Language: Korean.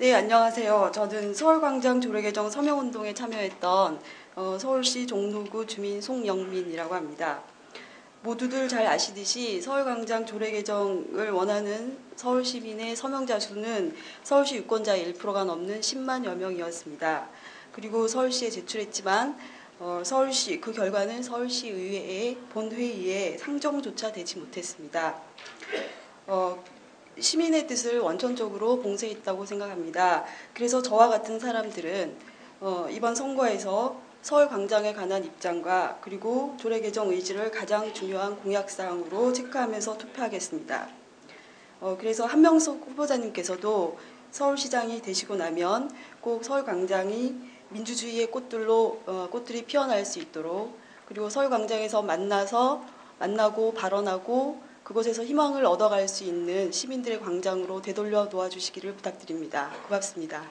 네, 안녕하세요. 저는 서울광장 조례개정 서명운동에 참여했던 어, 서울시 종로구 주민 송영민이라고 합니다. 모두들 잘 아시듯이 서울광장 조례개정을 원하는 서울 시민의 서명자 수는 서울시 유권자의 1%가 넘는 10만여 명이었습니다. 그리고 서울시에 제출했지만 어, 서울시 그 결과는 서울시 의회의 본회의에 상정조차 되지 못했습니다. 어, 시민의 뜻을 원천적으로 봉쇄했다고 생각합니다. 그래서 저와 같은 사람들은 어, 이번 선거에서 서울 광장에 관한 입장과 그리고 조례 개정 의지를 가장 중요한 공약 사항으로 체크하면서 투표하겠습니다. 어, 그래서 한명숙 후보자님께서도 서울시장이 되시고 나면 꼭 서울 광장이 민주주의의 꽃들로 어, 꽃들이 피어날 수 있도록 그리고 서울 광장에서 만나서 만나고 발언하고 그곳에서 희망을 얻어갈 수 있는 시민들의 광장으로 되돌려 놓아주시기를 부탁드립니다. 고맙습니다.